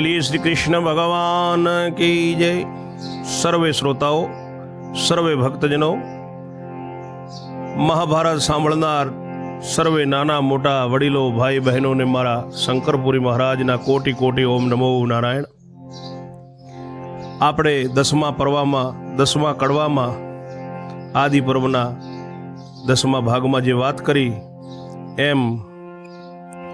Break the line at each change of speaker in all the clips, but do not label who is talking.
બોલીએ શ્રી કૃષ્ણ ભગવાન કી જય. સર્વે શ્રોતાઓ, સર્વે ભક્તજનો, મહાભારત સાંભળનાર સર્વે નાના મોટા વડીલો, ભાઈ બહેનોને મારા શંકરપુરી મહારાજના કોટી કોટી ઓમ નમો નારાયણ. આપણે દસમા પર્વમાં, દસમા કડવામાં, આદિ પર્વના દસમા ભાગમાં જે વાત કરી, એમ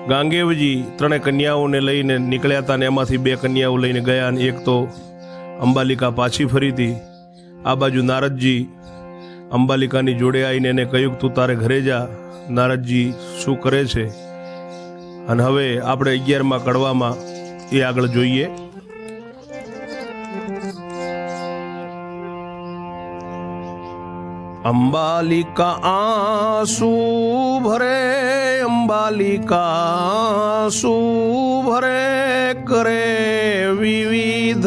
ગાંગેવજી ત્રણે કન્યાઓને લઈને નીકળ્યા હતા ને એમાંથી બે કન્યાઓ લઈને ગયા અને એક તો અંબાલિકા પાછી ફરી હતી. આ બાજુ નારદજી અંબાલિકાની જોડે આવીને એને કહ્યું તું તારે ઘરે જા. નારદજી શું કરે છે? અને હવે આપણે અગિયારમાં કડવામાં એ આગળ જોઈએ. અંબાલિકા આંસુ ભરે, અંબાલિકા આંસુ ભરે કરે વિવિધ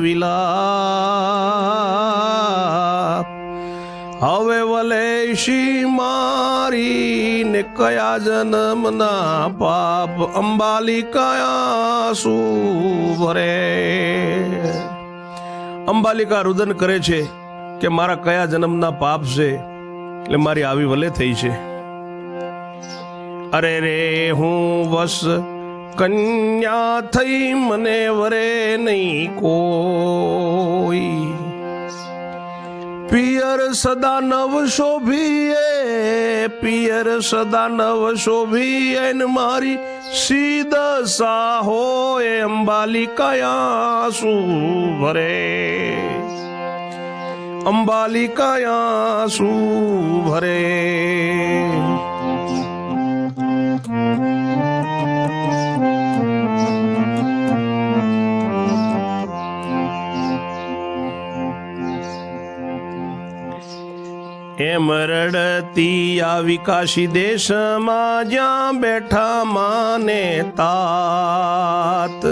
વિલાપ. હવે વલેશી મારી ને કયા જન્મના પાપ અંબાલિકા આંસુ ભરે? અંબાલિકા રુદન કરે છે. કે મારા કયા જન્મના પાપ છે, એટલે મારી આવી વલે થઈ છે. અરે રે, હું વસ કન્યા થઈ, મને વરે નહીં કોઈ. પિયર સદા નવ શોભીએ, પિયર સદા નવ શોભીએ મારી સીધ સાહો એ કયા શું ભરે અંબાલિકા શું ભરે. એમ રડતી આ વિકાસી દેશમાં જ્યાં બેઠા માને તાત.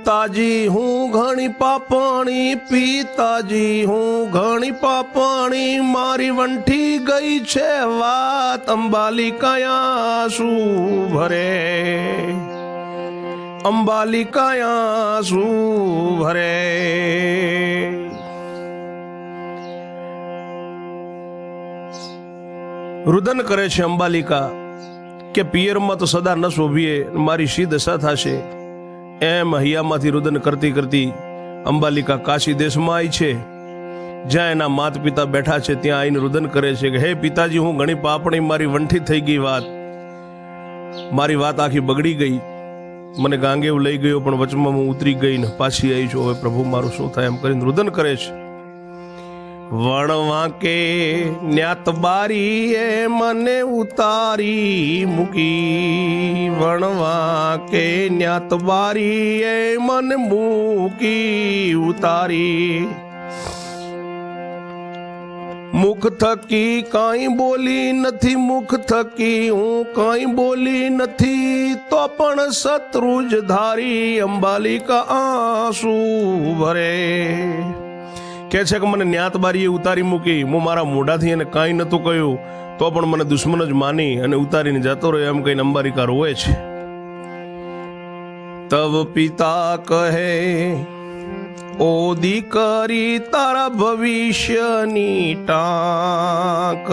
પિતાજી, હું ઘણી પાપણી, પિતાજી, હું ઘણી પાપણી, મારી વંઠી ગઈ છે વાત અંબાલિકાયા શું ભરે. અંબાલિકાયા શું ભરે. રુદન કરે છે અંબાલિકા કે પિયરમાં તો સદા ન શોભીએ, મારી શી દશા થશે? એમ હૈયામાંથી રુદન કરતી કરતી અંબાલિકા કાશી દેશમાં આવી છે. જ્યાં એના માત પિતા બેઠા છે, ત્યાં આવીને રુદન કરે છે કે, હે પિતાજી, હું ઘણી પાપણી મારી વંઠી થઈ ગઈ વાત. મારી વાત આખી બગડી ગઈ. મને ગાંગેવ લઈ ગયો, પણ વચમાં હું ઉતરી ગઈ ને પાછી આવી છું. હવે પ્રભુ મારું શું થાય એમ કરીને રુદન કરે છે. વણવા કે ન્યાત બારી એ મને ઉતારી મૂકી. વણવા કે ન્યાત બારી એ મને મૂકી ઉતારી. મુખ થકી કાંઈ બોલી નથી, મુખ થકી હું કાંઈ બોલી નથી, તો પણ શત્રુ જ ધારી અંબાલિકા આંસુ ભરે. કે છે કે મને ન્યાત બારીએ ઉતારી મૂકી, હું મારા મોઢાથી એને કાંઈ નહોતું કહ્યું, તો પણ મને દુશ્મન જ માની અને ઉતારીને જતો રહ્યો એમ કંઈ અંબારિકા હોય છે. તવ પિતા કહે, ઓ દીકરી, તારા ભવિષ્યની ટાંક.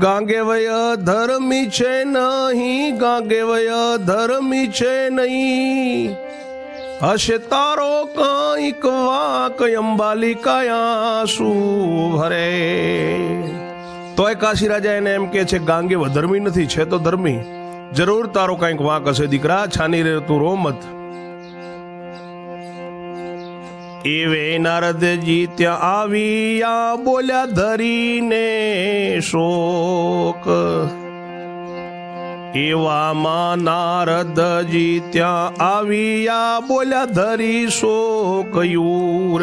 ગાંગે વય ધર્મી છે નહીં, ગાંગે વય ધર્મી છે નહીં. હશે તારો કાંઈક વાક અંબાલિકાયા શું ભરે તોય કાશી રાજા એને એમ કે છે, ગાંગે ધર્મી નથી, છે તો ધર્મી. જરૂર તારો કાંઈક વાંક હશે, દીકરા, છાની રે તું રોમત એવે નારદજી ત્યાં આવ્યા બોલ્યા ધરીને શોક. એવામાં નારદજી ત્યાં આવ્યા, બોલ્યા, ધરી શોકયુર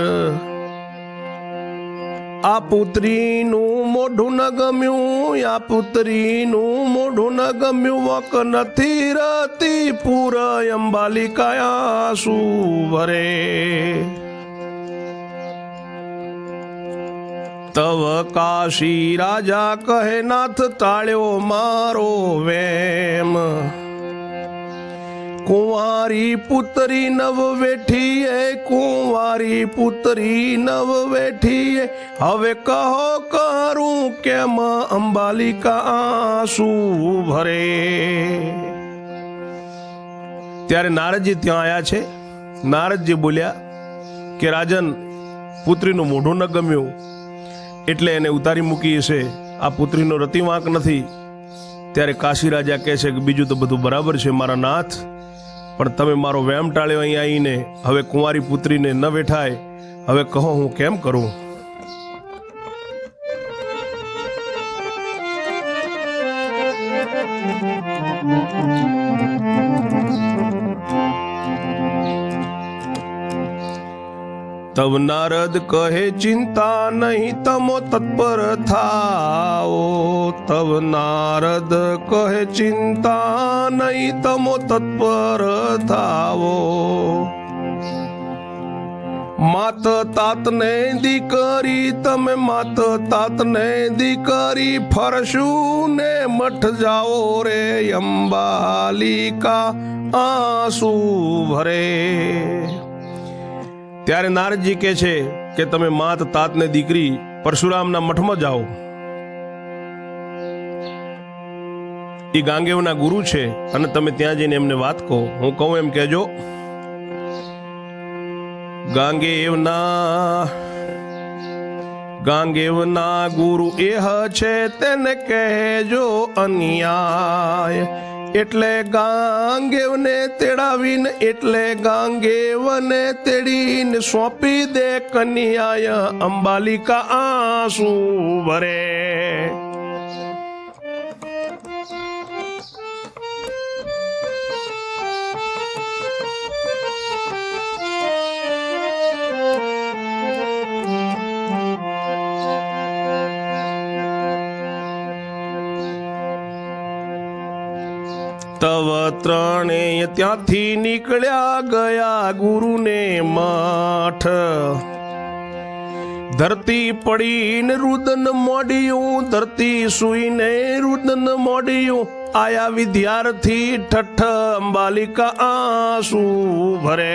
આ પુત્રીનું મોઢું ન ગમ્યું, આ પુત્રીનું મોઢું ન ગમ્યું વક નથી રતી પૂર અંબાલિકાયા શું ભરે તવ કાશી રાજા કહે, નાથ તાળ્યો મારો વેમ. કુંવારી પુત્રી નવ વેઠીએ, કુંવારી પુત્રી નવ વેઠીએ. હવે કહો, કરું કેમ અંબાલિકા આંસુ ભરે? ત્યારે નારદજી ત્યાં આવ્યા છે. નારદજી બોલ્યા કે, રાજન, પુત્રીનું મોઢું ન ગમ્યું. એટલે એને ઉતારી મૂકી છે. આ પુત્રીનો રતિવાંક નથી. ત્યારે કાશી રાજા કહે છે કે બીજું તો બધું બરાબર છે, મારા નાથ. પણ તમે મારો વેમ ટાળ્યો અહીં આવીને. હવે કુંવારી પુત્રીને ન વેઠાય. હવે કહો હું કેમ કરું? તવ નારદ કહે ચિંતા નહીં તમો તત્પર થાઓ તબ નારદ કહે ચિંતા નહીં તમો તત્પર થાઓ માત તાતને દીકરી તમે માત તાતને દીકરી ફરશું ને મઠ જાઓ રે અંબાલિકા આંસુ ભરે ત્યારે નારદજી કહે છે કે તમે માત તાતને દીકરી પરશુરામના મઠમાં જાઓ. એ ગાંગેવના ગુરુ છે અને તમે ત્યાં જઈને એમને વાત કહો. હું કહું એમ કહેજો, ગાંગેવના ગાંગેવના ગુરુ એહ છે તેને કહેજો અન્યાય. એટલે ગાંગેવને તેડાવીને એટલે ગાંગેવને તેડીને સોંપી દે કન્યાય અંબાલિકા આંસુ ભરે. તવ ત્રણેય ત્યાંથી નીકળ્યા ગયા ગુરુને માઠ. ધરતી પડીને રુદન મોડ્યું ધરતી સુઈને રુદન મોડ્યું આયા વિદ્યાર્થી ઠઠ અંબાલિકા આંસુ ભરે.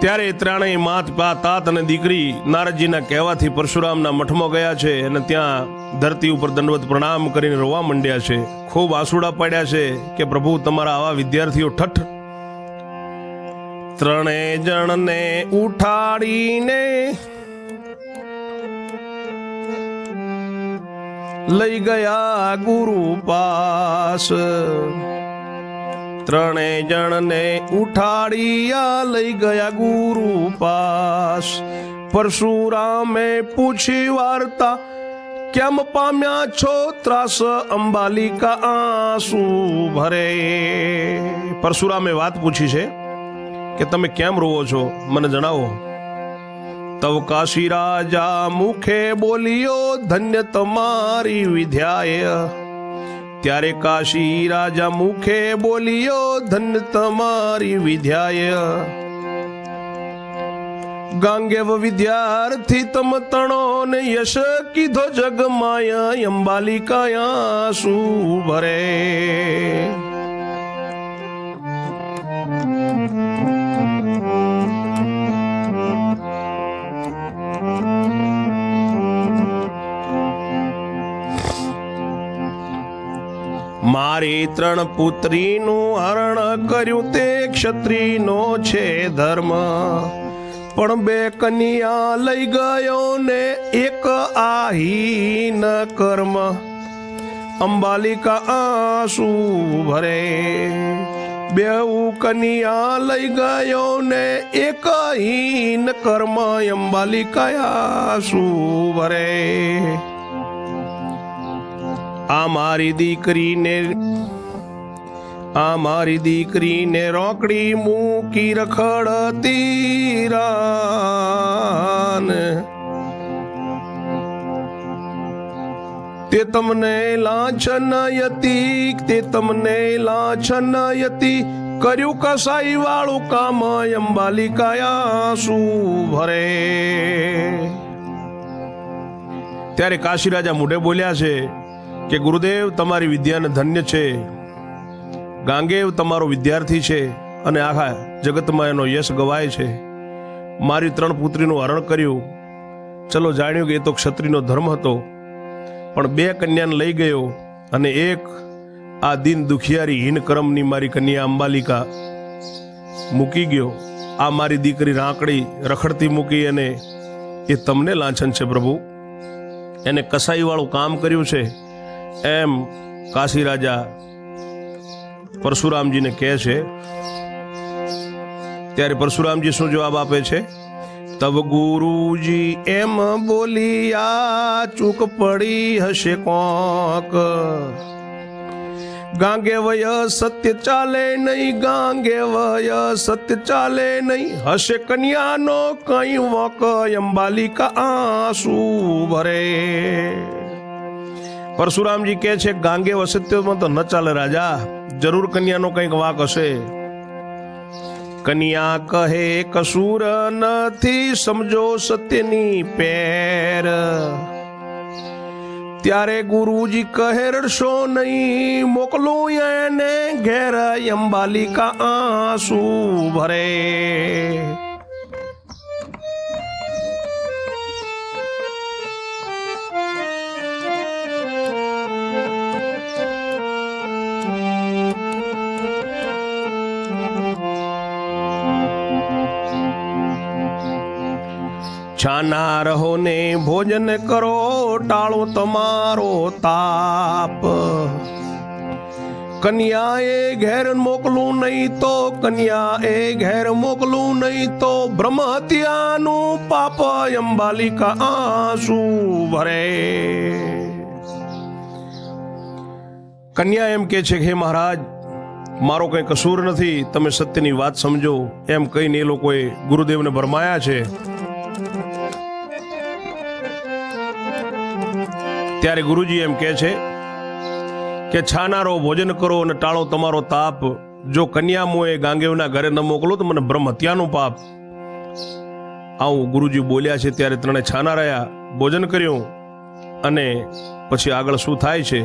ત્યારે ત્રણેય માત, પા, તાત અને દીકરી નારદજીના કહેવાથી પરશુરામના મઠમાં ગયા છે અને ત્યાં ધરતી ઉપર દંડવત પ્રણામ કરીને રોવા માંડ્યા છે. ખૂબ આંસુડા પાડ્યા છે કે પ્રભુ તમારા આવા વિદ્યાર્થીઓ ઠઠ. ત્રણેય જણને ઉઠાડીને લઈ ગયા ગુરુ પાસ. ત્રણેય જણને ઉઠાડિયા લઈ ગયા ગુરુ પાસ. પરશુરામે પૂછી વાર્તા, કેમ પામ્યા છો ત્રાસ અંબાલિકા આંસુ ભરે? પરશુરામે વાત પૂછી છે કે, તમે કેમ રોવો છો? મને જણાવો. તવ કાશી રાજા મુખે બોલ્યો, ધન્ય તમારી વિદ્યાય ત્યારે કાશી રાજા મુખે બોલ્યો, ધન તમારી વિદ્યાય. ગાંગેવ વિદ્યાર્થી, તમ તણો ને યશ કીધો જગમાય, અંબાલિકાયા શું ભરે? ત્રણ પુત્રીનું હરણ કર્યું તે ક્ષત્રિયનો છે ધર્મ. પણ બે કન્યા લઈ ગયો ને એક આહીન કર્મ. અંબાલિકા આંસુ ભરે. બેઉ કન્યા લઈ ગયો ને એક હીન કર્મ. અંબાલિકા આંસુ ભરે. આ મારી દીકરીને આ મારી દીકરીને રોકડી મૂકી રખડતી રાન. તે તમને લાંછનયતી તે તમને લાંછનયતી કર્યું કસાઈ વાળું કામ અંબાલિકાયા શું ભરે? ત્યારે કાશી રાજા મોઢે બોલ્યા છે કે ગુરુદેવ, તમારી વિદ્યાને ધન્ય છે. ગાંગેવ તમારો વિદ્યાર્થી છે અને આખા જગતમાં એનો યશ ગવાય છે. મારી ત્રણ પુત્રીનું હરણ કર્યું. ચલો જાણ્યું કે એ તો ક્ષત્રિયનો ધર્મ હતો. પણ બે કન્યાને લઈ ગયો અને એક આ દિન દુખિયારી હીન કરમની મારી કન્યા અંબાલિકા મૂકી ગયો. આ મારી દીકરી રાંકડી રખડતી મૂકી અને એ તમને લાંછન છે પ્રભુ. એને કસાઈવાળું કામ કર્યું છે. એમ કાશી રાજા પરશુરામજીને કહે છે, ત્યારે પરશુરામજી શું જવાબ આપે છે? તબ ગુરુજી એમ બોલિયા, ચૂક પડી હશે કોક. ગાંગે વય સત્ય ચાલે નહીં, ગાંગે વય સત્ય ચાલે નહીં. હશે કન્યાનો કઈ વક, અંબાલિકા આંસુ ભરે. પરશુરામજી કહે છે, ગાંગે અસત્યમાં તો ન ચાલે રાજા, જરૂર કન્યાનો કંઈક વાક હશે. કન્યા કહે, કસૂર નથી, સમજો સત્યની પેર. ત્યારે ગુરુજી કહે, રડશો નહીં, મોકલું એને ઘેર, અંબાલિકા આંસુ ભરે. છાના રહો ને ભોજન કરો, ટાળો તમારો તાપ. કન્યાએ ઘેર મોકલું નહીં તો કન્યાએ ઘેર મોકલું નહીં તો બ્રહ્મ હત્યાનું પાપ અંબાલિકા આંસુ ભરે. કન્યા એમ કે છે કે મહારાજ, મારો કંઈ કસૂર નથી. તમે સત્યની વાત સમજો. એમ કહીને એ લોકોએ ગુરુદેવને ભરમાયા છે. ત્યારે ગુરુજી એમ કહે છે કે છાનારો ભોજન કરો અને ટાળો તમારો તાપ. જો કન્યા મોએ ગાંગેવના ઘરે ન મોકલો તો મને બ્રહ્મ હત્યાનું પાપ. આવું ગુરુજી બોલ્યા છે ત્યારે ત્રણે છાના રહ્યા ભોજન કર્યું અને પછી આગળ શું થાય છે?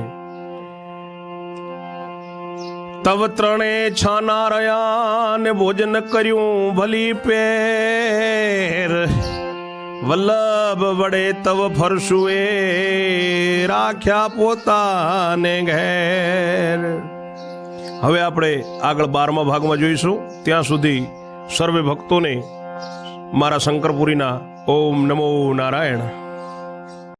તવ ત્રણે છાના રહ્યા ને ભોજન કર્યું ભલી પેર. વલ્લભ વડે તવ ફરશું એ રાખ્યા પોતાને ઘેર. હવે આપણે આગળ બારમા ભાગમાં જોઈશું. ત્યાં સુધી સર્વે ભક્તોને મારા શંકરપુરીના ઓમ નમો નારાયણ.